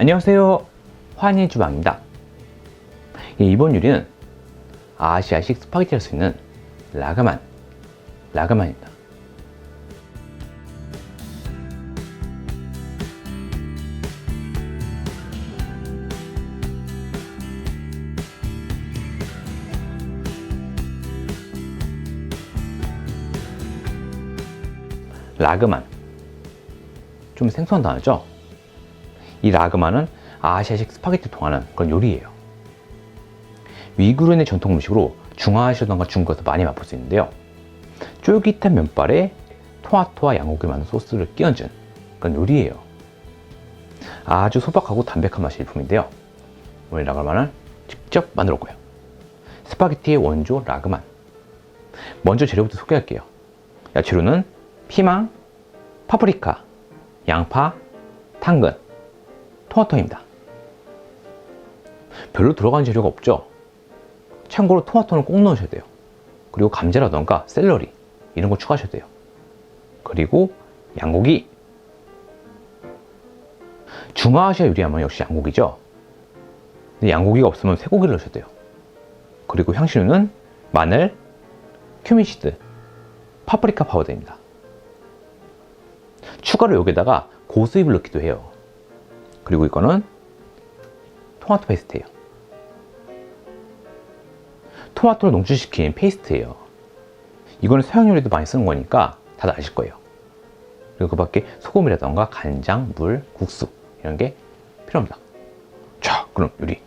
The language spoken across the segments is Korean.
안녕하세요. 환희 주방입니다. 예, 이번 요리는 아시아식 스파게티 할수 있는 라가만, 라가만입니다. 라그만. 좀 생소한 단어죠? 이 라그만은 아시아식 스파게티 통하는 그런 요리예요. 위구르의 전통 음식으로 중화아시아던가 중국에서 많이 맛볼 수 있는데요. 쫄깃한 면발에 토마토와 양고기 많은 소스를 끼얹은 그런 요리예요. 아주 소박하고 담백한 맛의 일품인데요. 오늘 라그만을 직접 거예요. 스파게티의 원조 라그만. 먼저 재료부터 소개할게요. 야채로는 피망, 파프리카, 양파, 당근, 토마토입니다. 별로 들어간 재료가 없죠? 참고로 토마토는 꼭 넣으셔야 돼요. 그리고 감자라던가 샐러리 이런 거 추가하셔야 돼요. 그리고 양고기. 중화아시아 요리하면 역시 양고기죠. 근데 양고기가 없으면 쇠고기를 넣으셔야 돼요. 그리고 향신료는 마늘, 큐민시드, 파프리카 파우더입니다. 추가로 여기다가 고수잎을 넣기도 해요. 그리고 이거는 토마토 페이스트예요. 토마토를 농축시킨 페이스트예요. 이거는 서양 요리도 많이 쓰는 거니까 다들 아실 거예요. 그리고 그 밖에 소금이라던가 간장, 물, 국수 이런 게 필요합니다. 자, 그럼 요리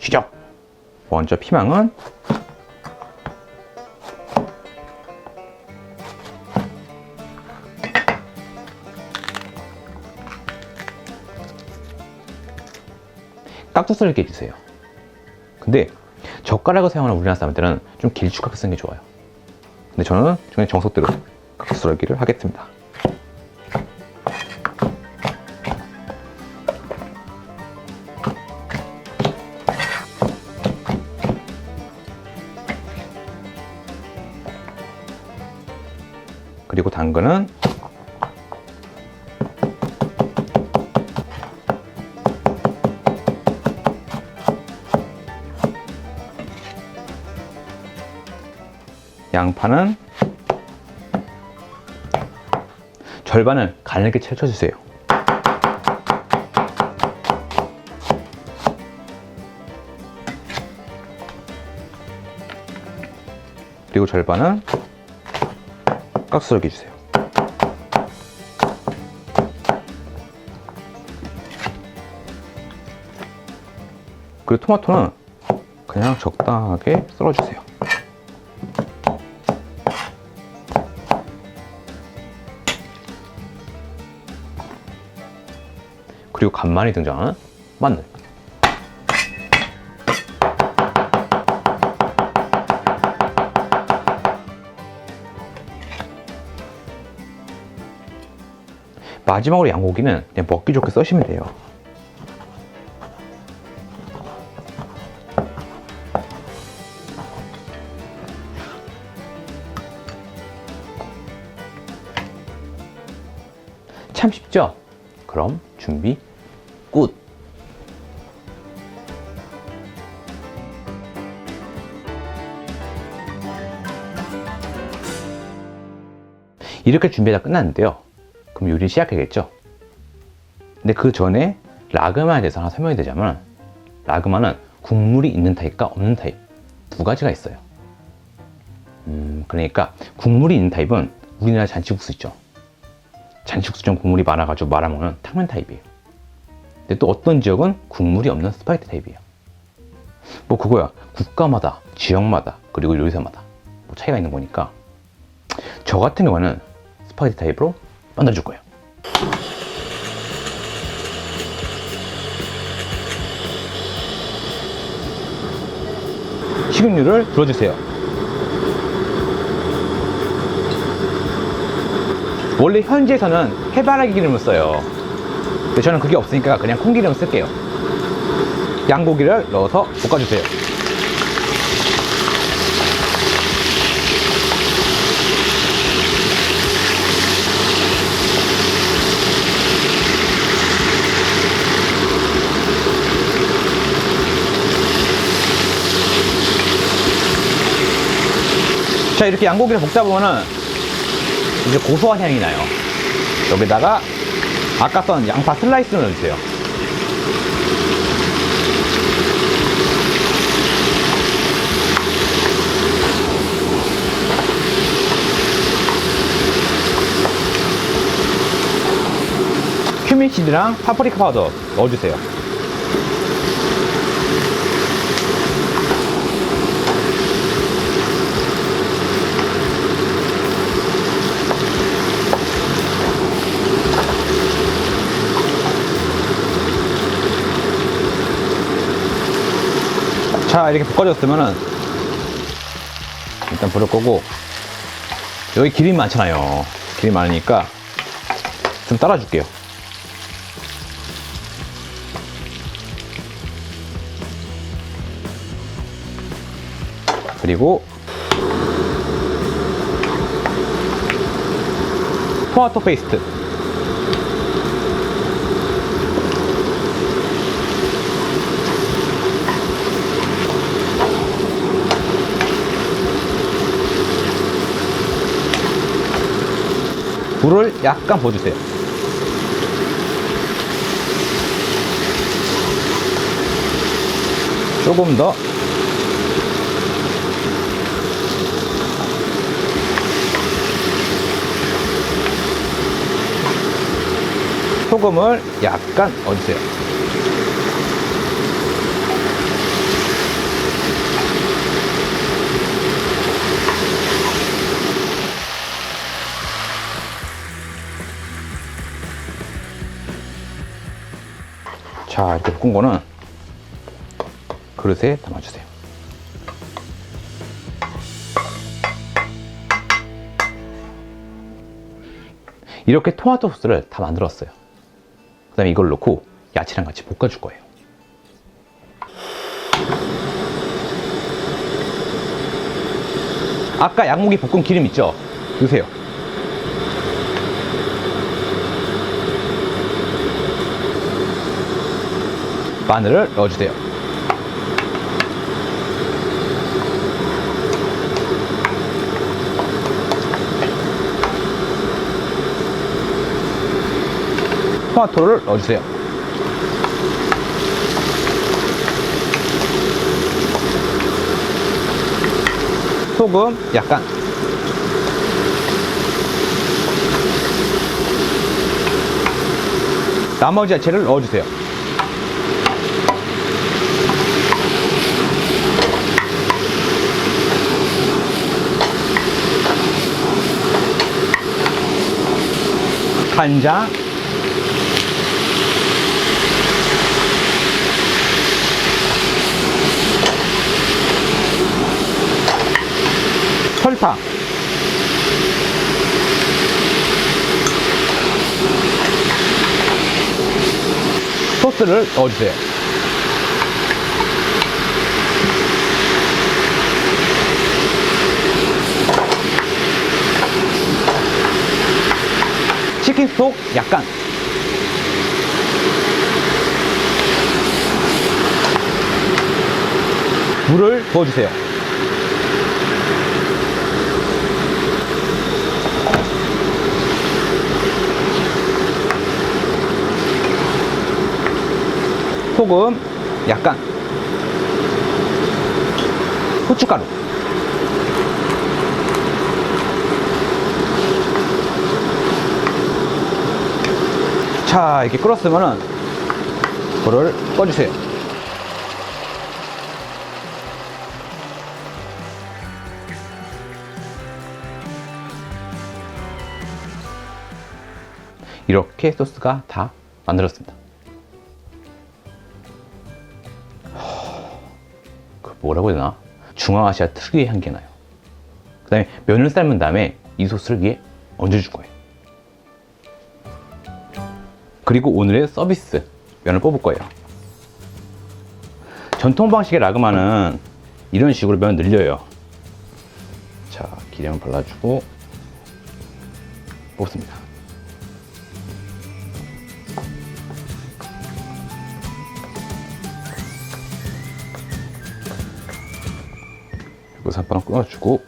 시작! 먼저 피망은 깍두썰 이렇게 주세요. 근데 젓가락을 사용하는 우리나라 사람들은 좀 길쭉하게 쓰는 게 좋아요. 근데 저는 저의 정석대로 깍두썰기를 하겠습니다. 그리고 당근은 양파는 절반을 가늘게 채쳐주세요. 그리고 절반은 깍두썰기 주세요. 그리고 토마토는 그냥 적당하게 썰어주세요. 그리고 간만에 등장하는 마늘. 마지막으로 양고기는 그냥 먹기 좋게 써시면 돼요. 참 쉽죠? 그럼 준비 이렇게 준비가 끝났는데요. 그럼 요리 시작해야겠죠? 근데 그 전에 라그마에 대해서 하나 설명이 되자면 라그마는 국물이 있는 타입과 없는 타입 두 가지가 있어요. 음, 그러니까 국물이 있는 타입은 우리나라 잔치국수 있죠. 잔치국수처럼 국물이 많아가지고 말아먹는 탕면 타입이에요. 근데 또 어떤 지역은 국물이 없는 스파게티 타입이에요. 뭐 그거야 국가마다 지역마다 그리고 요리사마다 뭐 차이가 있는 거니까 저 같은 경우는 스파게티 타입으로 만들어줄 거예요. 식용유를 불어주세요. 원래 현지에서는 해바라기 기름을 써요. 근데 저는 그게 없으니까 그냥 콩기름 쓸게요. 양고기를 넣어서 볶아주세요. 자, 이렇게 양고기를 볶다 보면은 이제 고소한 향이 나요. 여기다가 아까 썬 양파 슬라이스를 넣어주세요. 큐민 시드랑 파프리카 파우더 넣어주세요. 자 이렇게 볶아졌으면은 일단 불을 끄고 여기 기름이 많잖아요. 기름이 많으니까 좀 따라줄게요. 그리고 토마토 페이스트 불을 약간 부어주세요. 조금 더. 소금을 약간 넣어주세요. 자, 이렇게 볶은 거는 그릇에 담아주세요. 이렇게 토마토 소스를 다 만들었어요. 그 다음에 이걸 넣고 야채랑 같이 볶아줄 거예요. 아까 양고기 볶은 기름 있죠? 넣으세요. 마늘을 넣어주세요. 토마토를 넣어주세요. 소금 약간 나머지 야채를 넣어주세요. 간장 설탕 소스를 넣어주세요. 스톡 약간. 물을 부어주세요. 소금 약간. 후춧가루 자 이렇게 끓었으면은 불을 꺼주세요. 이렇게 소스가 다 만들었습니다. 그 뭐라고 해야 되나? 중앙아시아 특유의 향기 나요. 그 다음에 면을 삶은 다음에 이 소스를 위에 얹어줄 거예요 그리고 오늘의 서비스 면을 뽑을 거예요. 전통 방식의 라그마는 이런 식으로 면 늘려요. 자, 기름 발라주고 뽑습니다. 그리고 산바람 끊어주고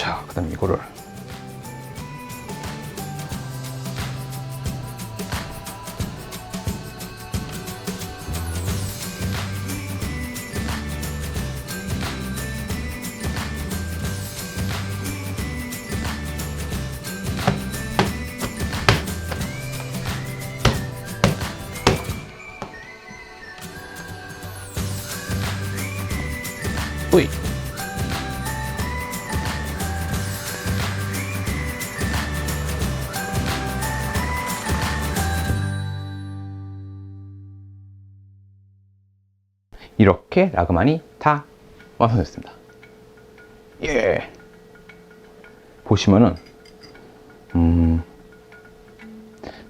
자, 그 다음에 이거를. 뿌이 이렇게 라그만이 다 완성됐습니다. 예. 보시면은 음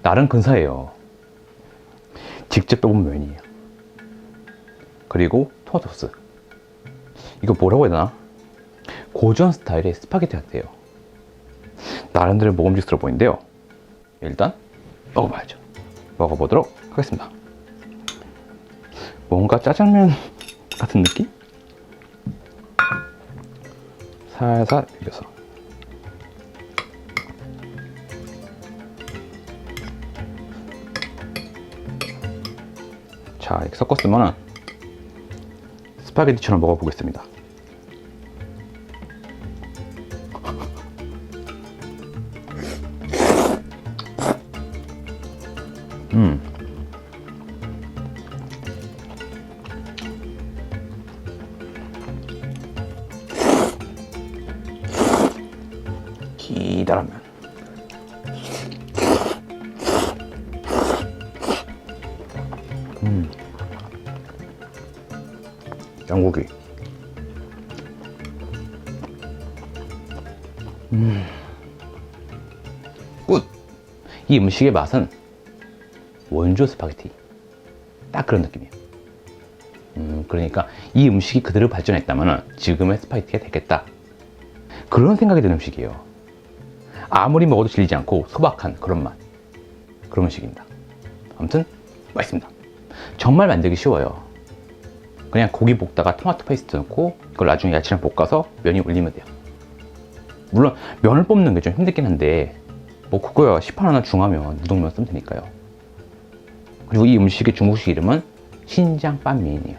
나름 근사해요. 직접 떠본 면이에요. 그리고 토마토 소스. 이거 뭐라고 해야 되나? 고전 스타일의 스파게티 같아요. 나름대로 먹음직스러워 보이는데요. 일단 먹어봐야죠. 먹어보도록 하겠습니다. 뭔가 짜장면 같은 느낌? 살살 비벼서 자 이렇게 섞었으면 스파게티처럼 먹어보겠습니다 기다라면. 음. 양고기. 음굿이 음식의 맛은 원조 스파게티. 딱 그런 느낌이에요. 음 그러니까 이 음식이 그대로 발전했다면 지금의 스파게티가 됐겠다. 그런 생각이 드는 음식이에요 아무리 먹어도 질리지 않고 소박한 그런 맛 그런 음식입니다. 아무튼 맛있습니다. 정말 만들기 쉬워요. 그냥 고기 볶다가 토마토 페이스트 넣고 그걸 나중에 야채랑 볶아서 면이 올리면 돼요. 물론 면을 뽑는 게 좀 힘들긴 한데 뭐 그거야. 시판 하나 중하면 누동면 쓰면 되니까요. 그리고 이 음식의 중국식 이름은 신장 빤미인이에요.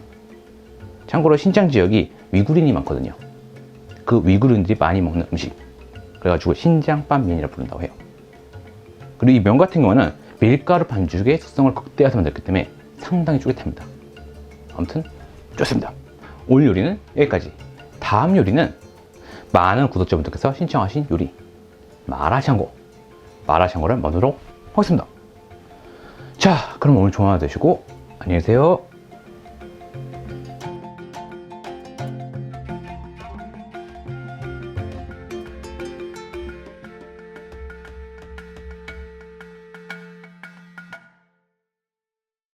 참고로 신장 지역이 위구린이 많거든요. 그 위구린들이 많이 먹는 음식 그래가지고 신장 빤민이라 부른다고 해요. 그리고 이 면 같은 경우는 밀가루 반죽의 특성을 극대화해서 만들기 때문에 상당히 쫄깃합니다. 아무튼 좋습니다. 오늘 요리는 여기까지. 다음 요리는 많은 구독자분들께서 신청하신 요리 마라샹궈 마라샹궈를 만들도록 하겠습니다. 자, 그럼 오늘 좋은 하루 되시고 안녕히 계세요.